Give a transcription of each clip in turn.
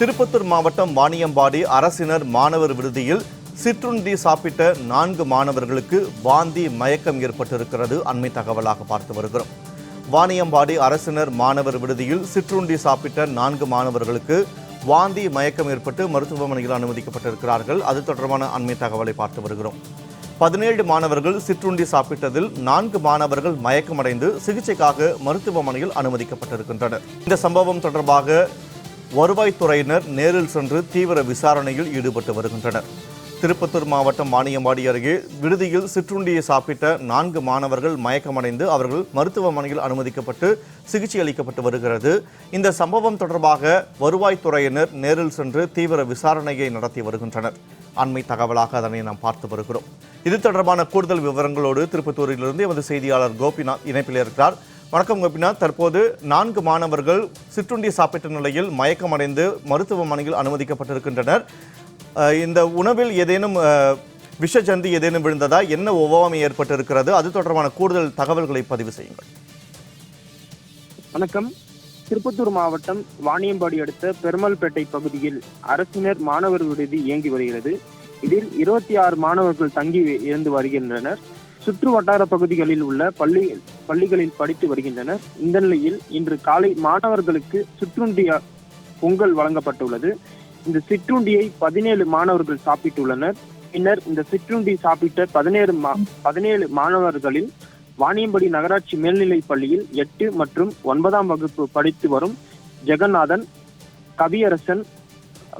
திருப்பத்தூர் மாவட்டம் வாணியம்பாடி அரசினர் மாணவர் விடுதியில் சிற்றுண்டி சாப்பிட்ட நான்கு மாணவர்களுக்கு வாந்தி மயக்கம் ஏற்பட்டிருக்கிறது. அண்மை தகவலாக பார்த்து வருகிறோம். வாணியம்பாடி அரசினர் மாணவர் விடுதியில் சிற்றுண்டி சாப்பிட்ட நான்கு மாணவர்களுக்கு வாந்தி மயக்கம் ஏற்பட்டு மருத்துவமனையில் அனுமதிக்கப்பட்டிருக்கிறார்கள். அது தொடர்பான அண்மை தகவலை பார்த்து வருகிறோம். பதினேழு மாணவர்கள் சிற்றுண்டி சாப்பிட்டதில் நான்கு மாணவர்கள் மயக்கமடைந்து சிகிச்சைக்காக மருத்துவமனையில் அனுமதிக்கப்பட்டிருக்கின்றனர். இந்த சம்பவம் தொடர்பாக வருவாய்த்துறையினர் நேரில் சென்று தீவிர விசாரணையில் ஈடுபட்டு வருகின்றனர். திருப்பத்தூர் மாவட்டம் வாணியம்பாடி அருகே விடுதியில் சிற்றுண்டியை சாப்பிட்ட நான்கு மாணவர்கள் மயக்கமடைந்து அவர்கள் மருத்துவமனையில் அனுமதிக்கப்பட்டு சிகிச்சை அளிக்கப்பட்டு வருகிறது. இந்த சம்பவம் தொடர்பாக வருவாய்த்துறையினர் நேரில் சென்று தீவிர விசாரணையை நடத்தி வருகின்றனர். அண்மை தகவலாக அதனை நாம் பார்த்து வருகிறோம். இது தொடர்பான கூடுதல் விவரங்களோடு திருப்பத்தூரிலிருந்து எமது செய்தியாளர் கோபிநாத் இணைப்பில் இருக்கிறார். வணக்கம் கோபினா. தற்போது நான்கு மாணவர்கள் சிற்றுண்டி சாப்பிட்ட நிலையில் மயக்கமடைந்து மருத்துவமனையில் அனுமதிக்கப்பட்டிருக்கின்றனர். இந்த உணவில் ஏதேனும் விஷஜந்தி ஏதேனும் விழுந்ததா? என்ன ஒவ்வாமை ஏற்பட்டிருக்கிறது? அது தொடர்பான கூடுதல் தகவல்களை பதிவு செய்யுங்கள். வணக்கம். திருப்பத்தூர் மாவட்டம் வாணியம்பாடி அடுத்த பெருமல்பேட்டை பகுதியில் அரசினர் மாணவர் விடுதி இயங்கி வருகிறது. இதில் இருபத்தி ஆறு மாணவர்கள் தங்கி இருந்து வருகின்றனர். சுற்று வட்டார பகுதிகளில் உள்ள பள்ளி பள்ளிகளில் படித்து வருகின்றனர். இந்த நிலையில் இன்று காலை மாணவர்களுக்கு சிற்றுண்டிய பொங்கல் வழங்கப்பட்டுள்ளது. இந்த சிற்றுண்டியை பதினேழு மாணவர்கள் சாப்பிட்டுள்ளனர். பின்னர் இந்த சிற்றுண்டி சாப்பிட்ட பதினேழு மா- பதினேழு மாணவர்களில் வாணியம்படி நகராட்சி மேல்நிலைப் பள்ளியில் எட்டு மற்றும் ஒன்பதாம் வகுப்பு படித்து வரும் ஜெகநாதன் கவியரசன்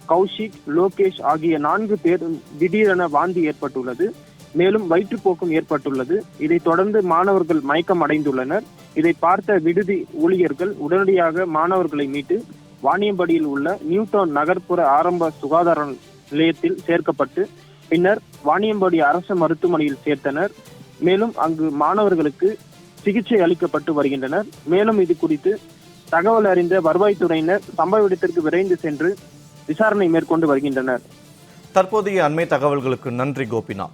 கௌஷிக் லோகேஷ் ஆகிய நான்கு பேர் திடீரென வாந்தி ஏற்பட்டுள்ளது. மேலும் வயிற்றுப்போக்கும் ஏற்பட்டுள்ளது. இதைத் தொடர்ந்து மாணவர்கள் மயக்கம் அடைந்துள்ளனர். இதை பார்த்த விடுதி ஊழியர்கள் உடனடியாக மாணவர்களை மீட்டு வாணியம்படியில் உள்ள நியூட்டவுன் நகர்ப்புற ஆரம்ப சுகாதார நிலையத்தில் சேர்க்கப்பட்டு பின்னர் வாணியம்பாடி அரசு மருத்துவமனையில் சேர்த்தனர். மேலும் அங்கு மாணவர்களுக்கு சிகிச்சை அளிக்கப்பட்டு வருகின்றனர். மேலும் இது குறித்து தகவல் அறிந்த வருவாய்த்துறையினர் சம்பவ இடத்திற்கு விரைந்து சென்று விசாரணை மேற்கொண்டு வருகின்றனர். தற்போதைய அண்மை தகவல்களுக்கு நன்றி கோபிநாத்.